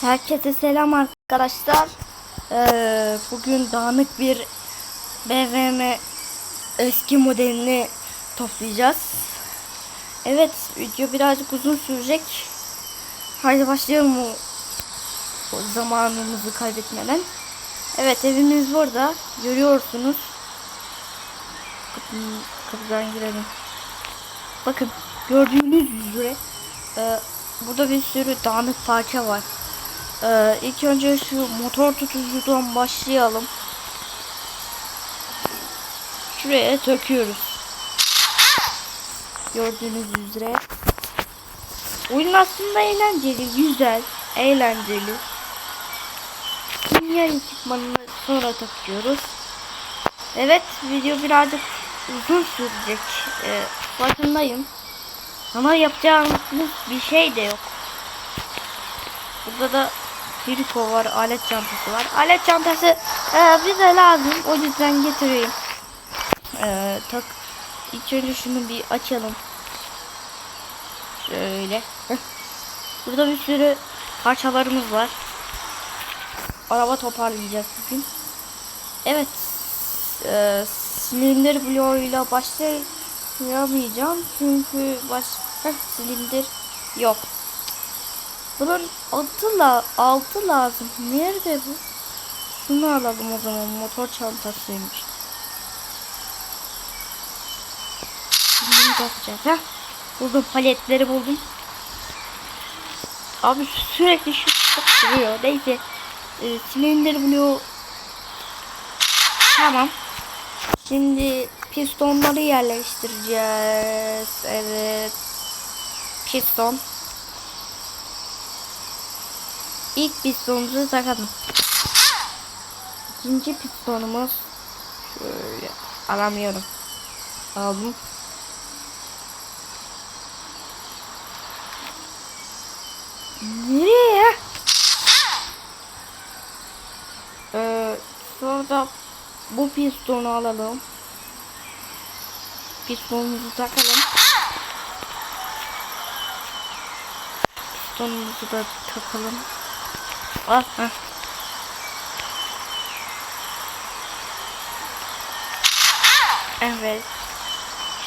Herkese selam arkadaşlar. Ee, bugün dağınık bir BVM eski modelini toplayacağız. Evet video birazcık uzun sürecek. Haydi başlayalım o, o zamanımızı kaybetmeden. Evet evimiz burada. Görüyorsunuz. Kapının, kapıdan girelim. Bakın gördüğünüz üzere e, burada bir sürü dağınık parça var. Ee, ilk önce şu motor tutucudan başlayalım. Şuraya takıyoruz. Gördüğünüz üzere. Oyun aslında eğlenceli, güzel, eğlenceli. Sinyal ekipmanını sonra takıyoruz. Evet, video birazcık uzun sürecek. Ee, farkındayım. Ama yapacağımız bir şey de yok. Burada da Triko var, alet çantası var. Alet çantası e, bize lazım. O yüzden getireyim. E, tak. İlk önce şunu bir açalım. Şöyle. Heh. Burada bir sürü parçalarımız var. Araba toparlayacağız bugün. Evet. E, silindir bloğuyla başlayamayacağım. Çünkü başka silindir yok. Bunun altı, la altı lazım. Nerede bu? Şunu alalım o zaman. Motor çantasıymış. Bunu yapacağız ha? Buldum paletleri buldum. Abi sürekli şu çok duruyor. Neyse. Ee, silindir bloğu. Tamam. Şimdi pistonları yerleştireceğiz. Evet. Piston. İlk pistonumuzu takalım. İkinci pistonumuz şöyle alamıyorum. Aldım. Nereye? Ee, sonra da bu pistonu alalım. Pistonumuzu takalım. Pistonumuzu da takalım. Ah, ah. Evet.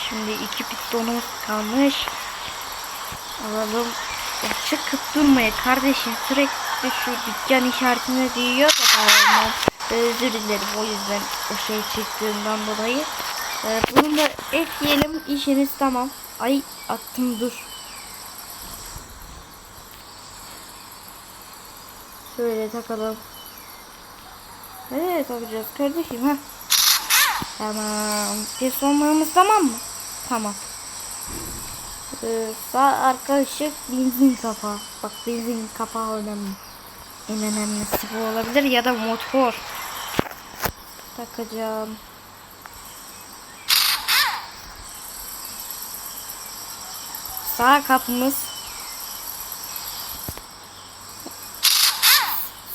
Şimdi iki pistonumuz kalmış. Alalım. Ya çıkıp durmaya kardeşim sürekli şu dükkan işaretine diyor da tamam. Özür dilerim o yüzden o şey çıktığından dolayı. Ee, bunu da ekleyelim işiniz tamam. Ay attım dur. Şöyle takalım. Evet yapacağız kardeşim ha. Tamam. Pistonlarımız tamam mı? Tamam. Ee, sağ arka ışık benzin kapağı. Bak benzin kapağı önemli. En önemlisi bu olabilir ya da motor. Takacağım. Sağ kapımız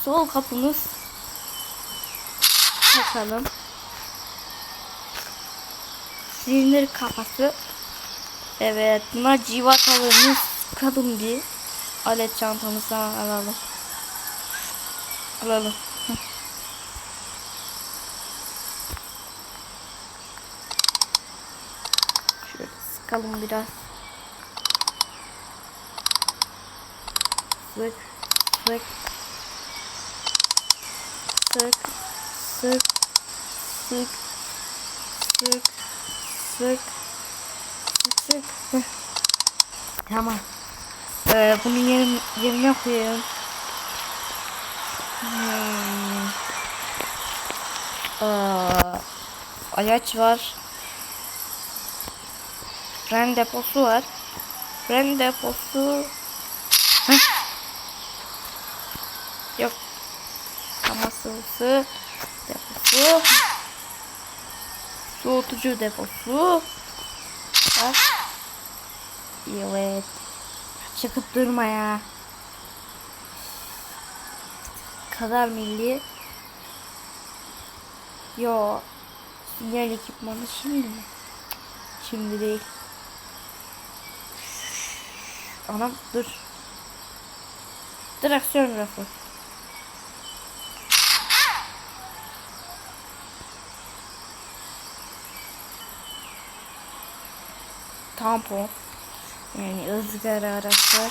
sol kapımız takalım. Silindir kafası. Evet, buna civatalarını sıkalım bir. Alet çantamızı alalım. Alalım. Şöyle sıkalım biraz. Sık, sık, sık, sık, sık, sık, sık, sık, sık. Tamam. Ee, bunu yerin, yerine koyalım. Hmm. Aa, ayaç var. Fren deposu var. Fren deposu. Heh. Yok. Sıvısı deposu. Soğutucu deposu. Bak. Evet. Çıkıp durma ya. Kadar milli. Yo. Sinyal ekipmanı şimdi mi? Şimdi değil. Anam dur. Direksiyon rafı. Tampon. Yani ızgara arası.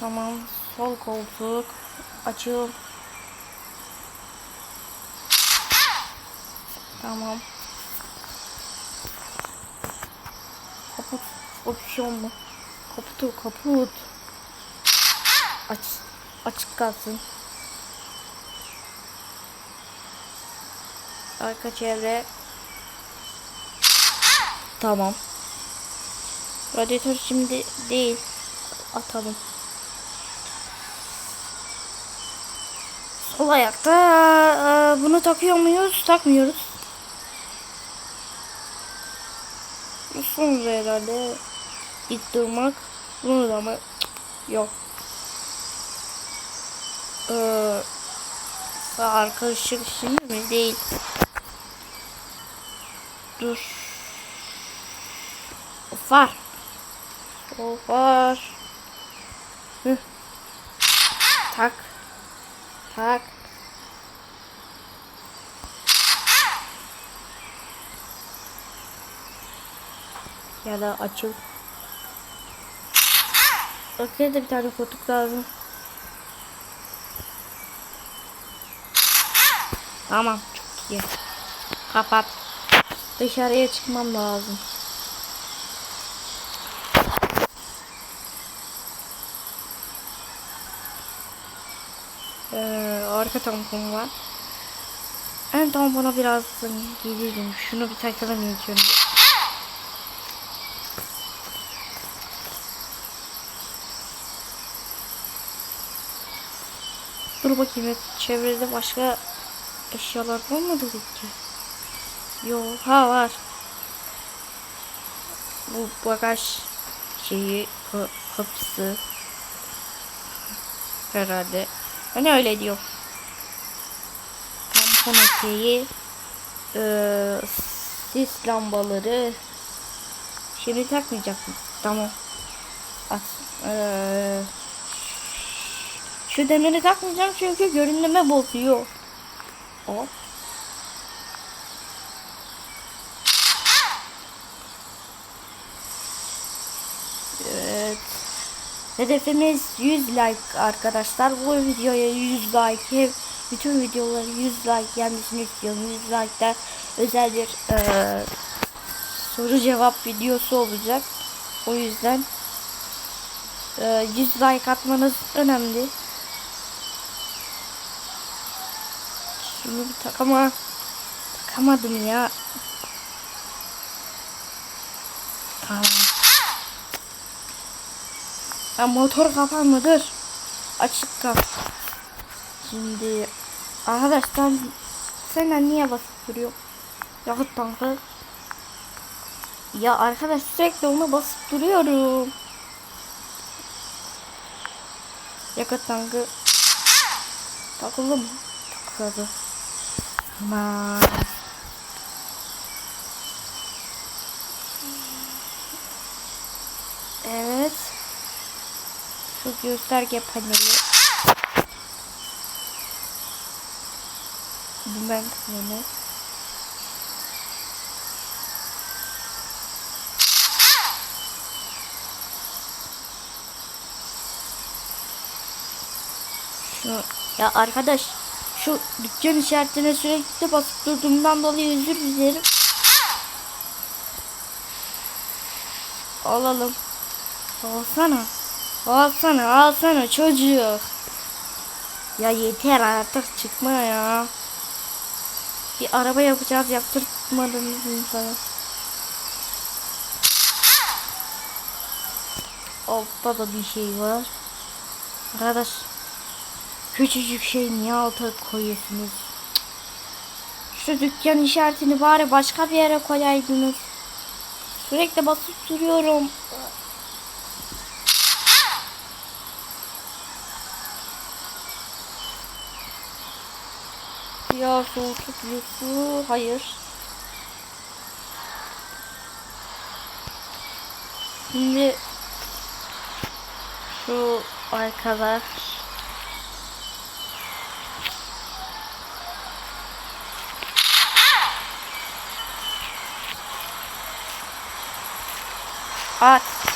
Tamam. Sol koltuk. Açıl. Tamam. Kaput. Opsiyon mu? Kaputu kaput. Aç. Açık kalsın. Arka çevre. Tamam. Radyatör şimdi değil. Atalım. Sol ayakta e, bunu takıyor muyuz? Takmıyoruz. Sonra herhalde dik durmak. Bunu da? Cık, Yok. Ee, sağ arka ışık şimdi mi? Değil. Dur. Var. O var. Hı. Tak. Tak. Ya da açıl. Arkaya da bir tane koltuk lazım. Tamam çok iyi. Kapat. Dışarıya çıkmam lazım. Ee, arka tampon var. En tampona birazdan gelirim. Şunu bir takalım ilk önce. Dur bakayım çevrede başka eşyalar olmadı ki. Yok ha var. Bu bagaj şeyi kapısı herhalde. Ben öyle diyorum. Şeyi eee sis lambaları şimdi takmayacak mı? Tamam. At. Eee şu demiri takmayacağım çünkü görünüme bozuyor. Hop. Evet. Hedefimiz 100 like arkadaşlar. Bu videoya 100 like. Bütün videoları 100 like gelmesini istiyorum. 100 like'da özel bir eee, soru cevap videosu olacak. O yüzden eee, 100 like atmanız önemli. Şunu bir takama takamadım ya. Tamam. Ya motor kapanmadır. Açık kal. Şimdi arkadaşlar sen niye basıp duruyor? Yakıt tankı. Ya arkadaş sürekli onu basıp duruyorum. Yakıt tankı takıldı mı? Takıldı. Aman. Evet. Şu gösterge paneli. Dümen paneli. Şu ya arkadaş şu dükkan işaretine sürekli basıp durduğumdan dolayı özür dilerim. Alalım. Alsana. Alsana alsana çocuk. Ya yeter artık çıkma ya. Bir araba yapacağız yaptırmadınız sana. Altta da bir şey var. Arkadaş küçücük şey niye alta koyuyorsunuz? Şu dükkan işaretini bari başka bir yere koyaydınız. Sürekli basıp duruyorum. Ya soğutucu su. Hayır. Şimdi şu arkadaş. At.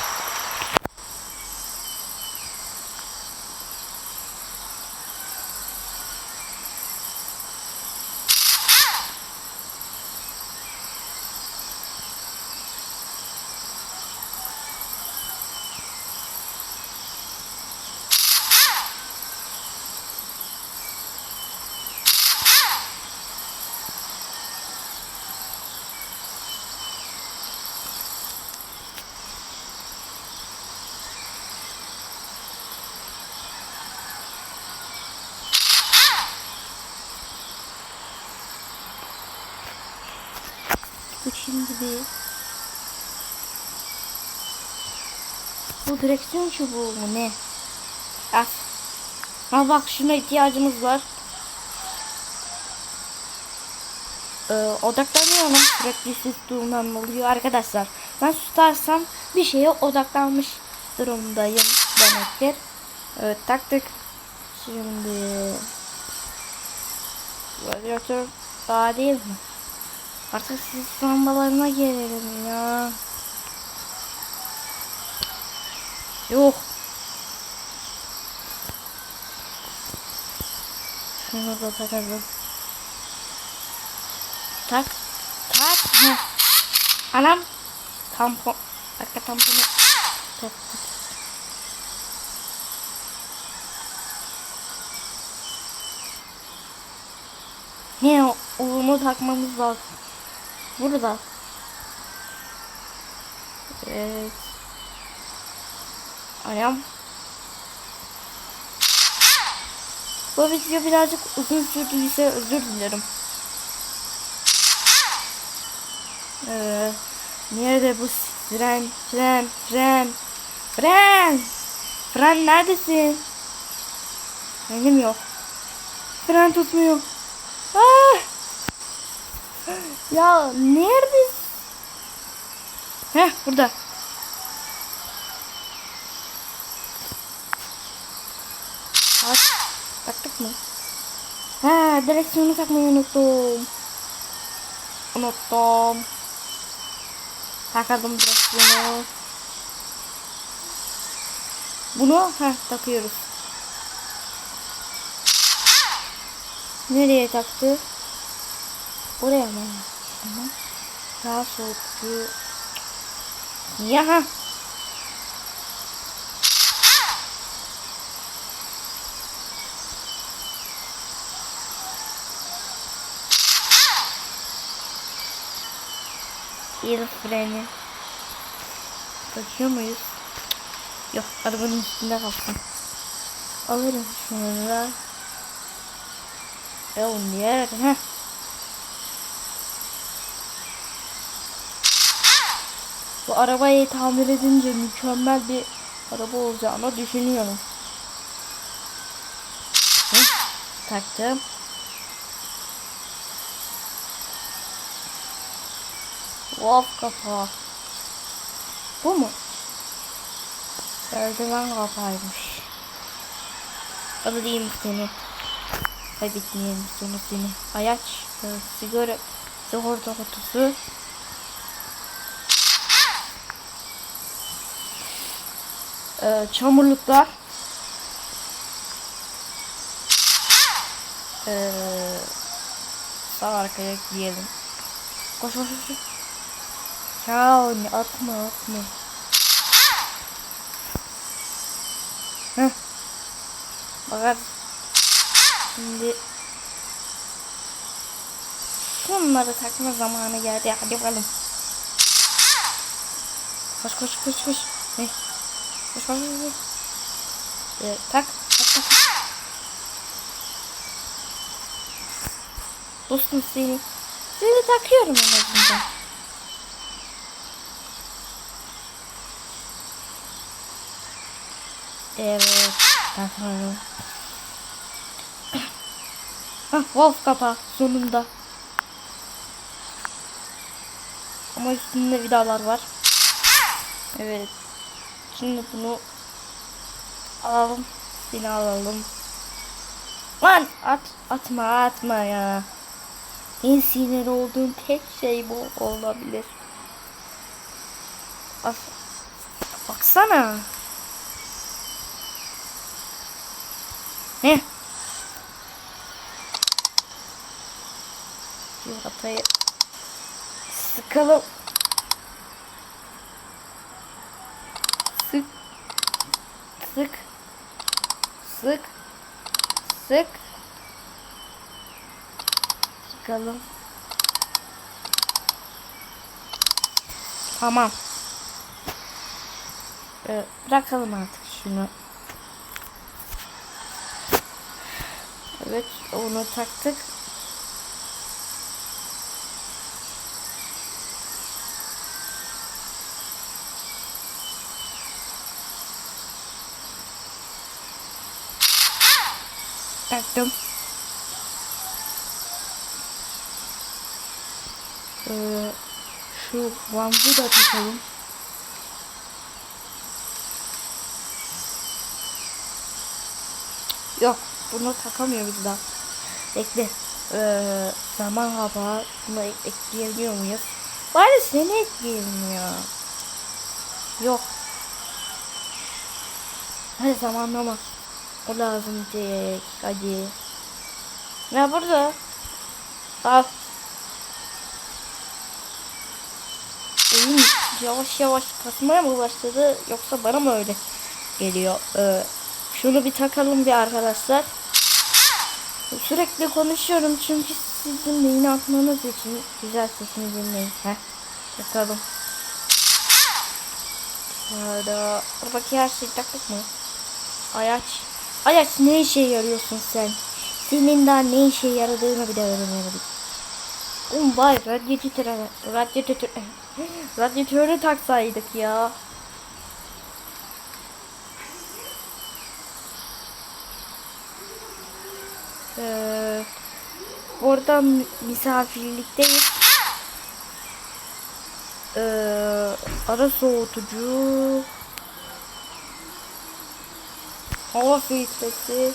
Şimdi bir Bu direksiyon çubuğu mu ne? At. Ha bak şuna ihtiyacımız var. Ee, odaklanıyorum sürekli ses durumdan oluyor arkadaşlar. Ben susarsam bir şeye odaklanmış durumdayım demektir. Evet taktık. Şimdi radyatör daha değil mi? Artık siz lambalarına gelelim ya. Yok. Şunu da takalım. Tak. Tak. Heh. Anam. Tampon. Arka tamponu. taktık. Ne o? Takmamız lazım. Burada. Evet. Anam. Bu video birazcık uzun sürdüyse özür dilerim. Ee, nerede bu fren, fren, fren, fren, fren neredesin? Benim yok. Fren tutmuyor. Ah! Ya neredesin? Heh burada. Bak, taktık mı? Ha, direksiyonu takmayı unuttum. Unuttum. Takalım direksiyonu. Bunu ha takıyoruz. Nereye taktı? Oraya mı? Tamam. Daha soğuktu. Ya. El freni. Takıyor muyuz? Yok arabanın üstünde kalsın. Alırım da. Ya o niye? Heh. Arabayı tamir edince mükemmel bir araba olacağını düşünüyorum. Hı, taktım. Wolf kapağı. Bu mu? Merdiven kapağıymış. Alayım seni. Kaybetmeyelim sonra seni. Ayaç, e, sigara, sigorta kutusu. Ee, çamurluklar. Ee, sağ arkaya giyelim. Koş koş koş. Ya ne atma atma. Heh. Bakar. Şimdi şunları takma zamanı geldi. Hadi bakalım. Koş koş koş koş. Heh. Koş koş koş. Ee, tak. Tak tak. Dostum seni. Seni takıyorum en azından. Evet. Takıyorum. Hah, Wolf kapağı sonunda. Ama üstünde vidalar var. Evet. Şimdi bunu Alalım. Seni alalım. Lan at atma atma ya. En sinir olduğum tek şey bu olabilir. As Baksana. Ne? Yumurtayı sıkalım. Sık. Sık. Sık. Sık. Sıkalım. Tamam. Ee, bırakalım artık şunu. Evet onu taktık. Taktım. Ee, şu vangu da takalım. Yok bunu takamıyoruz daha. Bekle. Ee, zaman kapağı bunu ek- ekleyebiliyor muyuz? Bari seni ekleyelim ya. Yok. Hadi zamanlama. O lazım Jack. Hadi. Ne burada? Al. Oyun yavaş yavaş kasmaya mı başladı yoksa bana mı öyle geliyor? Ee, şunu bir takalım bir arkadaşlar. Sürekli konuşuyorum çünkü sizin beyin atmanız için güzel sesini dinleyin. Heh. Takalım. Şurada. Buradaki her şeyi taktık mı? Ayaç. Ayaç ne işe yarıyorsun sen? Senin daha ne işe yaradığını bile öğrenemedik. Oğlum vay radyatör radyatör radyatörü taksaydık ya. Ee, orada mi- misafirlikteyiz. Ee, ara soğutucu hava filtresi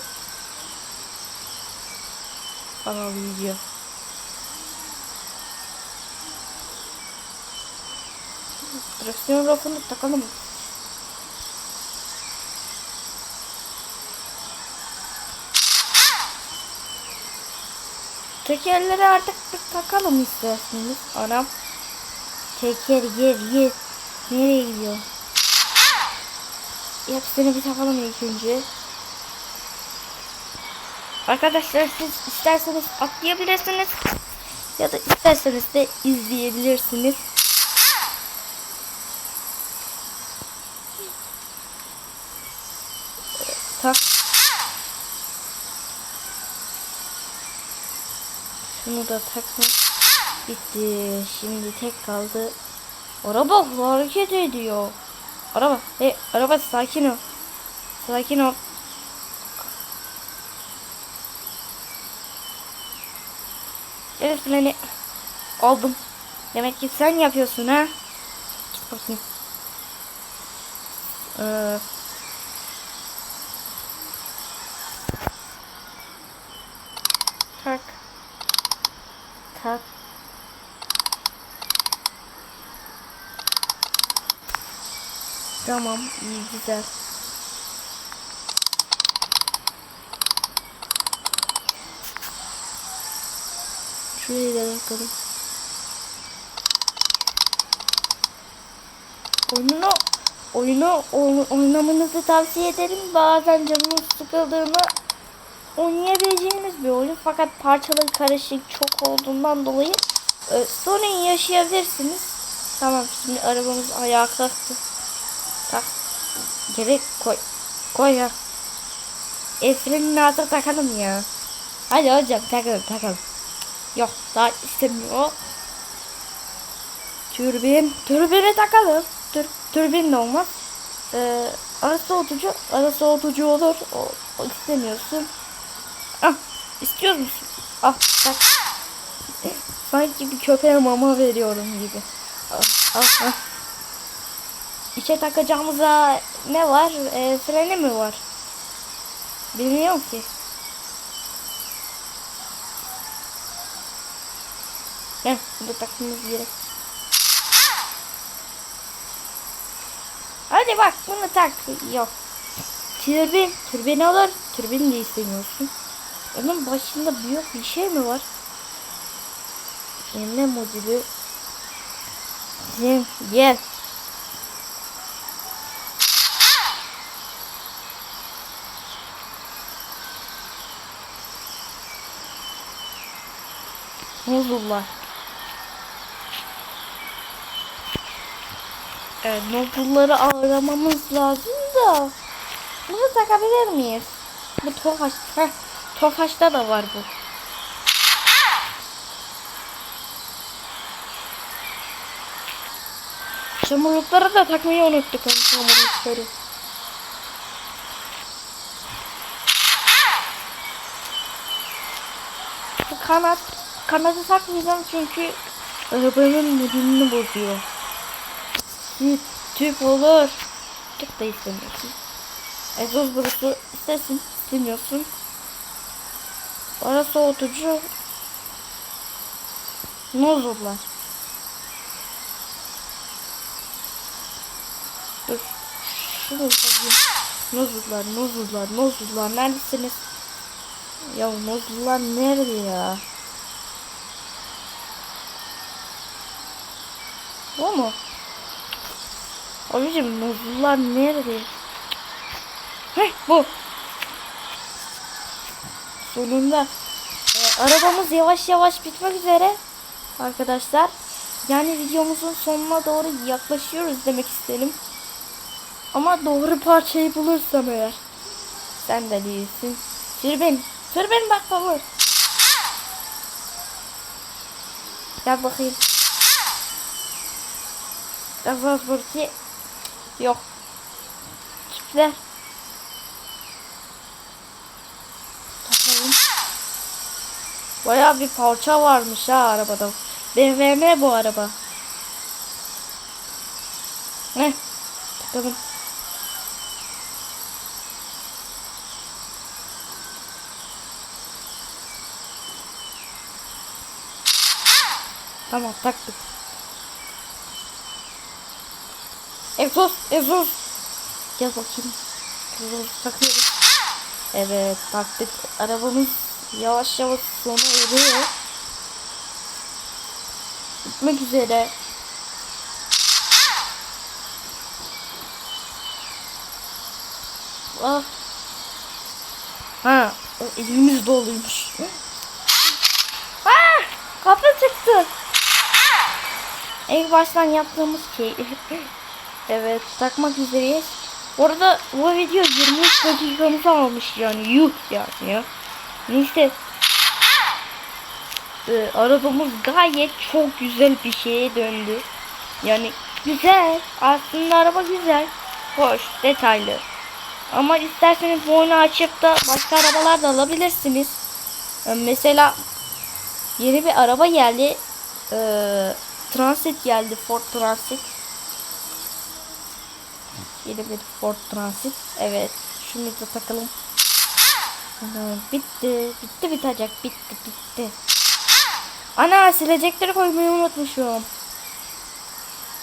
video. Direksiyon rafını takalım. Tekerleri artık takalım isterseniz. Anam. Teker yer yer. Nereye gidiyor? Hepsini bir takalım ilk önce. Arkadaşlar siz isterseniz atlayabilirsiniz. Ya da isterseniz de izleyebilirsiniz. Tak. Şunu da takmak bitti. Şimdi tek kaldı. Araba hareket ediyor. Araba, hey araba sakin ol. Sakin ol. El freni aldım. Demek ki sen yapıyorsun ha. Git bakayım. Ee, tak. Tamam, iyi güzel. Şurayı da bakalım. Oyunu oyunu oyn- oynamanızı tavsiye ederim. Bazen canınız sıkıldığında oynayabileceğiniz bir oyun. Fakat parçaları karışık çok olduğundan dolayı e, sorun yaşayabilirsiniz. Tamam şimdi arabamız ayağa kalktı. Tak. Geri koy. Koy ya. El frenini takalım ya. Hadi hocam takalım takalım. Yok daha istemiyor. Türbin. Türbini takalım. Tür, türbin de olmaz. Ee, ara soğutucu. Ara soğutucu olur. O, o istemiyorsun. Ah. istiyor musun? Ah tak. Sanki bir köpeğe mama veriyorum gibi. Ah, ah, ah. İçe takacağımıza ne var? E, freni mi var? Bilmiyorum ki. Heh, burada takmamız gerek. Hadi bak bunu tak. Yok. Türbin. Türbin alır. Türbin de istemiyorsun. Onun başında büyük bir şey mi var? Emre modülü. Bizim gel. Nozullar. Evet, nozulları aramamız lazım da. Bunu takabilir miyiz? Bu Tofaş. Heh, Tofaş'ta da var bu. Çamurlukları da takmayı unuttuk. Çamurlukları. Kanat. Kanadı takmayacağım çünkü arabanın modelini bozuyor. Tüp, tüp olur. Tüp de istemiyorsun. Egzoz borusu istersin, istemiyorsun. Ara soğutucu. Nozullar. Dur. Şunu bakayım. Nozullar, nozullar, nozullar. Neredesiniz? Ya nozullar nerede ya? O mu? Abicim nozullar nerede? Heh bu. Sonunda. Ee, arabamız yavaş yavaş bitmek üzere. Arkadaşlar. Yani videomuzun sonuna doğru yaklaşıyoruz demek istedim. Ama doğru parçayı bulursam eğer. Sen de değilsin. Türbin. Türbin bak baba. Gel bakayım. Gazaz burki. Yok. Çiftler. Takalım. Bayağı bir parça varmış ha arabada. BMW bu araba. Ne? Takalım. Tamam taktık. Egzoz, egzoz. Gel bakayım. Egzoz takıyoruz. Evet taktık. Arabamız yavaş yavaş sona eriyor. Bitmek üzere. Ah. Ha, elimiz doluymuş. Ah, kapı çıktı. En baştan yaptığımız şey. evet, takmak üzereyiz. Orada bu video 23 dakikamızı almış yani yuh yani ya. Neyse. Ee, arabamız gayet çok güzel bir şeye döndü. Yani güzel. Aslında araba güzel. Hoş, detaylı. Ama isterseniz bu oyunu açıp da başka arabalar da alabilirsiniz. Ee, mesela yeni bir araba geldi. Ee, Transit geldi. Ford Transit. Yeni bir Ford Transit. Evet. Şunu da takalım. Bitti. Bitti bitecek. Bitti bitti. Ana silecekleri koymayı unutmuşum.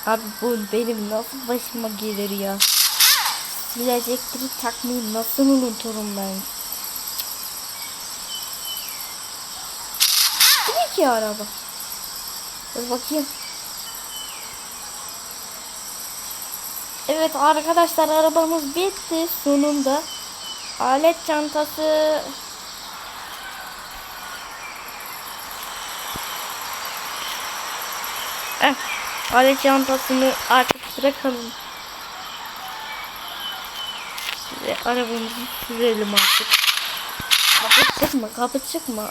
Abi bu benim nasıl başıma gelir ya. Silecekleri takmayı nasıl unuturum ben. Değil ki araba. Dur bakayım. Evet arkadaşlar arabamız bitti sonunda. Alet çantası Eh, alet çantasını artık bırakalım. Ve arabamızı sürelim artık. Kapı çıkma, kapı çıkma.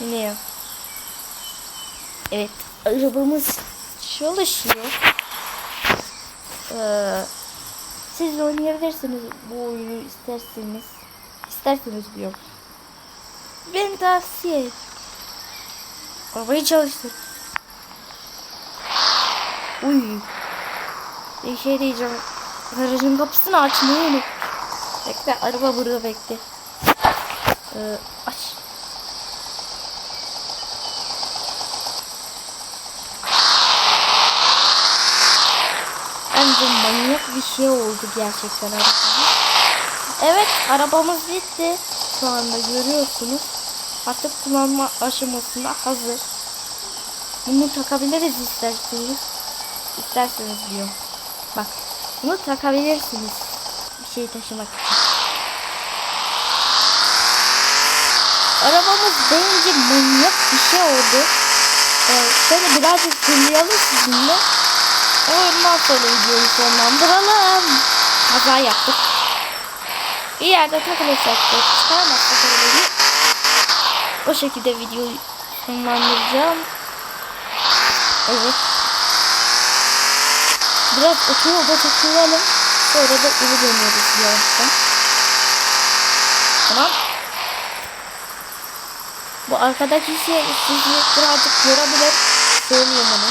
Ya. Evet, arabamız çalışıyor. Ee, siz de oynayabilirsiniz bu oyunu isterseniz. İsterseniz diyorum. Ben tavsiye ederim. Arabayı çalıştır. Uy. Bir şey diyeceğim. Garajın kapısını açmayı unut. Bekle araba burada bekle. Ee, aç. Bence manyak bir şey oldu gerçekten arabamız. Evet arabamız bitti. Şu anda görüyorsunuz. Artık kullanma aşamasına hazır. Bunu takabiliriz isterseniz. İsterseniz diyor. Bak bunu takabilirsiniz. Bir şey taşımak için. Arabamız bence manyak bir şey oldu. Ee, şöyle birazcık fırlayalım sizinle. Ondan sonra videoyu sonlandıralım. Kaza yaptık. Bir yerde takılırsak da çıkaramazsak arabayı o şekilde videoyu sonlandıracağım. Evet. Biraz otoyolda takılalım. Sonra da eve dönüyoruz yavaştan. Tamam. Bu arkadaki şey sizi birazcık yorabilir. Söyleyeyim onu.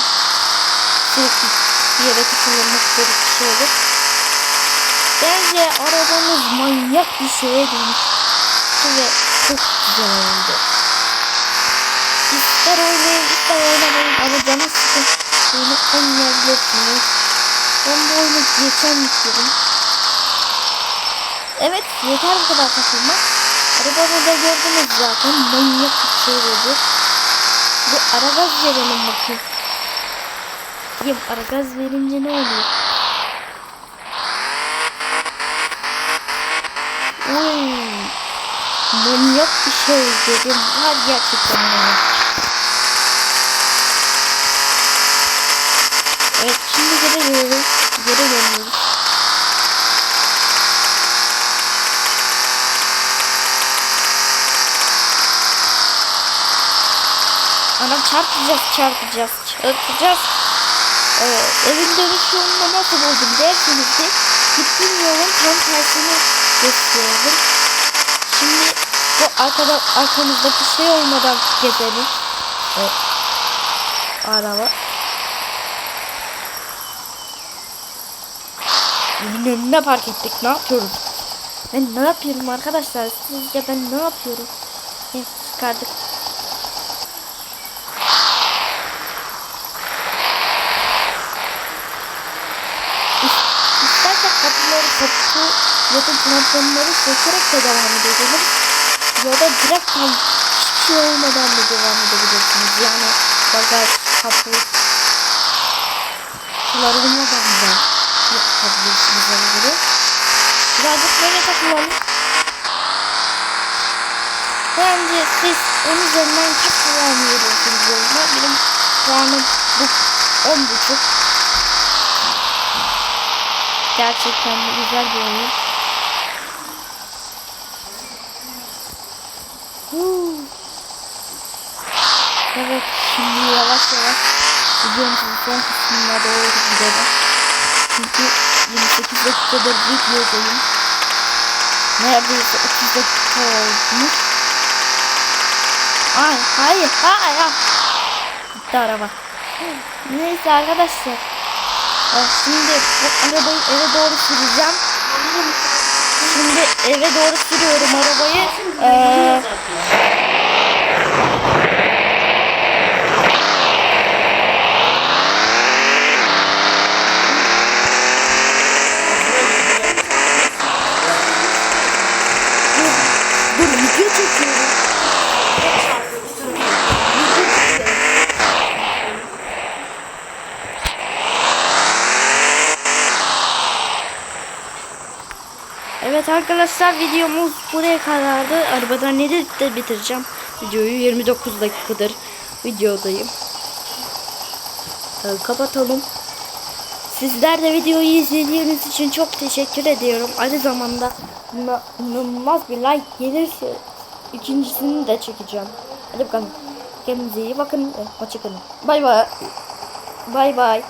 Sürekli bir yere takılmak böyle bir şey olur. Bence arabamız manyak bir şeye dönüştü ve çok güzel oldu. İster oynayın ister oynamayın ama canı sıkın. Oyunu oynayabilirsiniz. Ben bu oyunu geçen yükledim. Evet yeter bu kadar takılmak. Arabamı da gördünüz zaten manyak bir şey oldu. Bir ara gaz verelim bakayım. Diyeyim ara gaz verince ne oluyor? Uy, manyak bir şey dedim. Var gerçekten manyak. Evet şimdi geri dönüyoruz. Geri dönüyoruz. Anam çarpacağız, çarpacağız, çarpacağız. Evet, evin dönüş yolunda nasıl buldum dersiniz de gittiğim yolun tam tersini gösteriyorum. Şimdi bu arkada arkamızdaki şey olmadan gezelim. Evet. Araba. Evin önüne park ettik. Ne yapıyoruz? Ben ne yapıyorum arkadaşlar? Sizce ben ne yapıyorum? Evet, çıkardık. Platformları sökerek de devam edebiliriz. Ya da direkt hiçbir şey olmadan da devam edebilirsiniz. Yani bagaj, kapı, sular olmadan da yapabilirsiniz onları. Birazcık böyle takılalım. Bence siz onun üzerinden kaç puan veriyorsunuz oyuna? Benim puanım bu 10.5 Gerçekten de güzel bir oyun. Huu. Evet şimdi yavaş yavaş videomuzun son kısmına doğru gidelim. Çünkü 28 dakikadır videodayım. Neredeyse 30 dakika olmuş. Ay hayır hayır. Gitti araba. Neyse arkadaşlar. Bak Şimdi bu arabayı eve doğru süreceğim. Şimdi eve doğru sürüyorum arabayı. Ee, arkadaşlar videomuz buraya kadardı. Arabadan edit de bitireceğim. Videoyu 29 dakikadır videodayım. Ee, kapatalım. Sizler de videoyu izlediğiniz için çok teşekkür ediyorum. Aynı zamanda inanılmaz bir like gelirse ikincisini de çekeceğim. Hadi bakalım. Kendinize iyi bakın. Hoşçakalın. Bay bay. Bay bay.